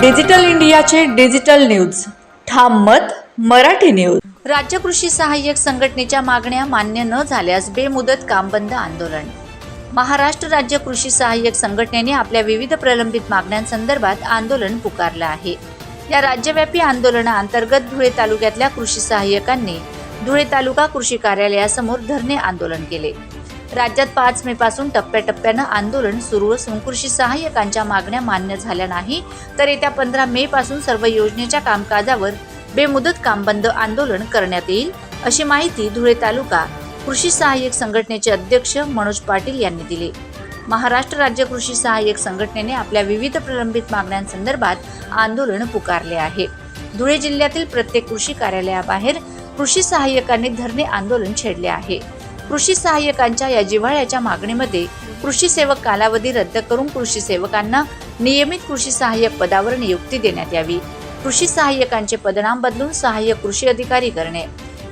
Digital इंडियाचे digital news. ठाम मत मराठी न्यूज. राज्य कृषी सहाय्यक संघटनेच्या मागण्या मान्य न झाल्यास बेमुदत काम बंद आंदोलन. महाराष्ट्र राज्य कृषी सहाय्यक संघटनेने आपल्या विविध प्रलंबित मागण्यांसंदर्भात आंदोलन पुकारलं आहे. या राज्यव्यापी आंदोलनाअंतर्गत धुळे तालुक्यातल्या कृषी सहाय्यकांनी धुळे तालुका कृषी कार्यालयासमोर धरणे आंदोलन केले. राज्यात पाच मे पासून टप्प्याटप्प्यानं आंदोलन सुरू असून कृषी सहाय्यकांच्या मागण्या मान्य झाल्या नाही तर येत्या पंधरा मे पासून सर्व योजनेच्या कामकाजावर बेमुदत काम बंद आंदोलन करण्यात येईल अशी माहिती धुळे तालुका कृषी सहाय्यक संघटनेचे अध्यक्ष मनोज पाटील यांनी दिली. महाराष्ट्र राज्य कृषी सहाय्यक संघटनेने आपल्या विविध प्रलंबित मागण्यांसंदर्भात आंदोलन पुकारले आहे. धुळे जिल्ह्यातील प्रत्येक कृषी कार्यालयाबाहेर कृषी सहाय्यकांनी धरणे आंदोलन छेडले आहे. कृषी सहाय्यकांच्या या जिव्हाळ्याच्या मागणीमध्ये कृषी सेवक कालावधी रद्द करून कृषी सेवकांना नियमित कृषी सहाय्यक पदावर नियुक्ती देण्यात यावी. कृषी सहाय्यकांचे पदनाम बदलून सहाय्यक कृषी अधिकारी करणे.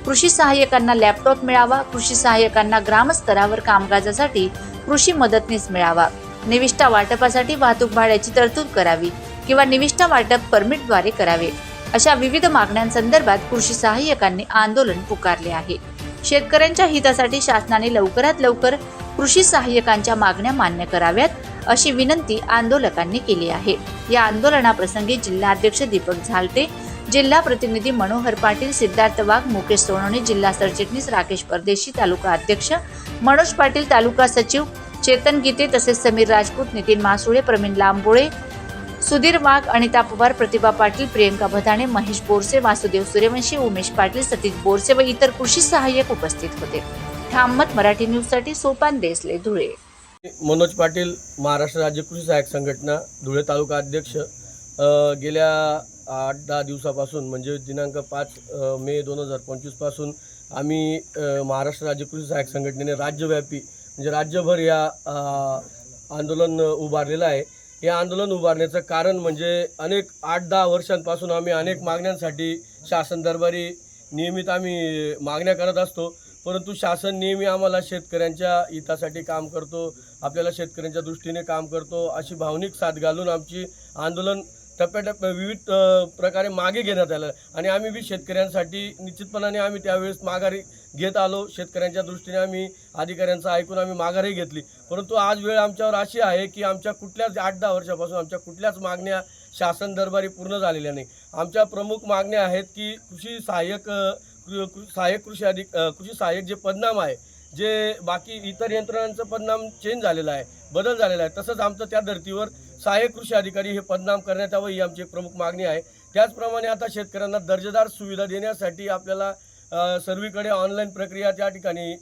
कृषी सहाय्यकांना लॅपटॉप मिळावा कृषी सहाय्यकांना ग्रामस्तरावर कामकाजासाठी कृषी मदतनीस मिळावा. निविष्ठा वाटपासाठी वाहतूक भाड्याची तरतूद करावी किंवा निविष्ठा वाटप परमिटद्वारे करावे. अशा विविध मागण्यांसंदर्भात कृषी सहाय्यकांनी आंदोलन पुकारले आहे. शेतकऱ्यांच्या हितासाठी शासनाने लवकरात लवकर कृषी सहाय्यकांच्या मागण्या मान्य कराव्यात अशी विनंती आंदोलकांनी केली आहे. या आंदोलनाप्रसंगी जिल्हाध्यक्ष दीपक झालटे जिल्हा प्रतिनिधी मनोहर पाटील सिद्धार्थ वाघ मुकेश सोनवणे जिल्हा सरचिटणीस राकेश परदेशी तालुका अध्यक्ष मनोज पाटील तालुका सचिव चेतन गीते तसेच समीर राजपूत नितीन मासुळे प्रवीण लांबोळे सुधीर वाघ अनिता पवार प्रतिभा पाटील प्रियंका भदाणे महेश बोरसे वासुदेव सूर्यवंशी उमेश पाटील सतीश बोरसे व इतर कृषी सहाय्यक उपस्थित होते. ठाममत मराठी न्यूजसाठी सोपान देसले धुळे. मनोज पाटील महाराष्ट्र राज्य कृषी सहाय्यक संघटना धुळे तालुका अध्यक्ष. गेल्या आठ दहा दिवसापासून म्हणजे दिनांक पाच मे दोन हजार पंचवीसपासून आम्ही महाराष्ट्र राज्य कृषी सहाय्यक संघटनेने राज्यव्यापी म्हणजे राज्यभर या आंदोलन उभारलेलं आहे. हे आंदोलन उभारण्याचं कारण म्हणजे अनेक आठ दहा वर्षांपासून आम्ही अनेक मागण्यांसाठी शासन दरबारी नियमित आम्ही मागण्या करत असतो. परंतु शासन नेहमी आम्हाला शेतकऱ्यांच्या हितासाठी काम करतो आपल्याला शेतकऱ्यांच्या दृष्टीने काम करतो अशी भावनिक साथ घालून आमची आंदोलन टप्प्याटप्प्या विविध प्रकारे मागे घेण्यात आलं. आणि आम्ही बी शेतकऱ्यांसाठी निश्चितपणाने आम्ही त्यावेळेस माघारी घेत आलो. शेतकऱ्यांच्या दृष्टीने आम्ही अधिकाऱ्यांचं ऐकून आम्ही माघारही घेतली. परंतु आज वेळ आमच्यावर अशी आहे की आमच्या कुठल्याच आठ दहा वर्षापासून आमच्या कुठल्याच मागण्या शासन दरबारी पूर्ण झालेल्या नाही. आमच्या प्रमुख मागण्या आहेत की कृषी सहाय्यक कृ- सहाय्यक कृषी अधिक कृषी सहाय्यक जे पदनाम आहे जे बाकी इतर यंत्रणांचं पदनाम चेंज झालेलं आहे बदल झालेला आहे तसंच आमचं त्या धर्तीवर सहाय्यक कृषी अधिकारी हे पदनाम करण्यात यावं ही आमची एक प्रमुख मागणी आहे. त्याचप्रमाणे आता शेतकऱ्यांना दर्जेदार सुविधा देण्यासाठी आपल्याला सर्वीकडे ऑनलाईन प्रक्रिया त्या ठिकाणी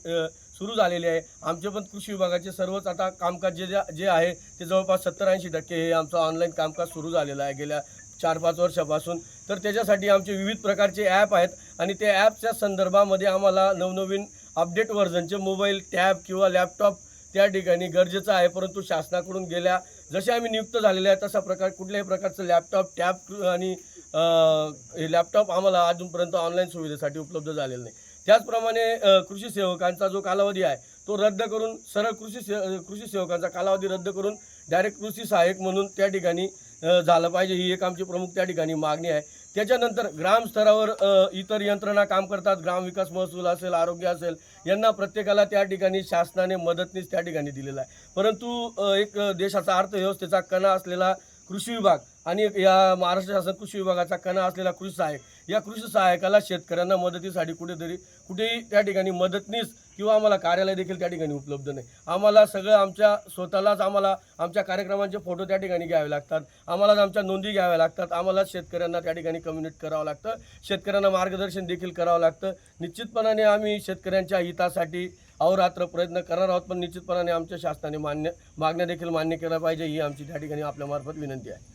सुरू झालेली आहे. आमचे पण कृषी विभागाचे सर्वच आता कामकाज जे जे आहे ते जवळपास सत्तर ऐंशी टक्के हे आमचं ऑनलाईन कामकाज सुरू झालेलं आहे. गेल्या चार पाच वर्षापासून. तर त्याच्यासाठी आमचे विविध प्रकारचे ॲप आहेत आणि त्या ॲपच्या संदर्भामध्ये आम्हाला नवनवीन अपडेट व्हर्जनचे मोबाईल टॅब किंवा लॅपटॉप त्या ठिकाणी गरजेचं आहे. परंतु शासनाकडून गेल्या जसे आम्ही नियुक्त झालेले आहे तसा प्रकार कुठल्याही प्रकारचं लॅपटॉप टॅब आणि हे लॅपटॉप आम्हाला अजूनपर्यंत ऑनलाईन सुविधेसाठी उपलब्ध झालेलं नाही. त्याचप्रमाणे कृषी सेवकांचा जो कालावधी आहे तो रद्द करून सरळ कृषी से कृषी सेवकांचा कालावधी रद्द करून डायरेक्ट कृषी सहाय्यक म्हणून त्या ठिकाणी झालं पाहिजे. ही एक आमची प्रमुख त्या ठिकाणी मागणी आहे. त्याच्यानंतर ग्रामस्तरावर इतर यंत्रणा काम करतात. ग्रामविकास महसूल असेल आरोग्य असेल यांना प्रत्येकाला त्या ठिकाणी शासनाने मदतनीस त्या ठिकाणी दिलेला आहे. परंतु एक देशाचा अर्थव्यवस्थेचा कणा असलेला कृषी विभाग. आणि या महाराष्ट्र शासन कृषी विभागाचा कणा असलेला कृषी सहाय्यक या कृषी सहाय्यकाला शेतकऱ्यांना मदतीसाठी कुठेतरी कुठेही त्या ठिकाणी मदतनीस किंवा आम्हाला कार्यालय देखील त्या ठिकाणी उपलब्ध नाही. आम्हाला सगळं आमच्या स्वतःलाच आम्हाला आमच्या कार्यक्रमांचे फोटो त्या ठिकाणी घ्यावे लागतात. आम्हालाच आमच्या नोंदी घ्याव्या लागतात. आम्हालाच शेतकऱ्यांना त्या ठिकाणी कम्युनिकेट करावं लागतं. शेतकऱ्यांना मार्गदर्शन देखील करावं लागतं. निश्चितपणाने आम्ही शेतकऱ्यांच्या हितासाठी अहोरात्र प्रयत्न करणार आहोत पण निश्चितपणाने आमच्या शासनाने मान्य मागण्या देखील मान्य केल्या पाहिजे ही आमची त्या ठिकाणी आपल्यामार्फत विनंती आहे.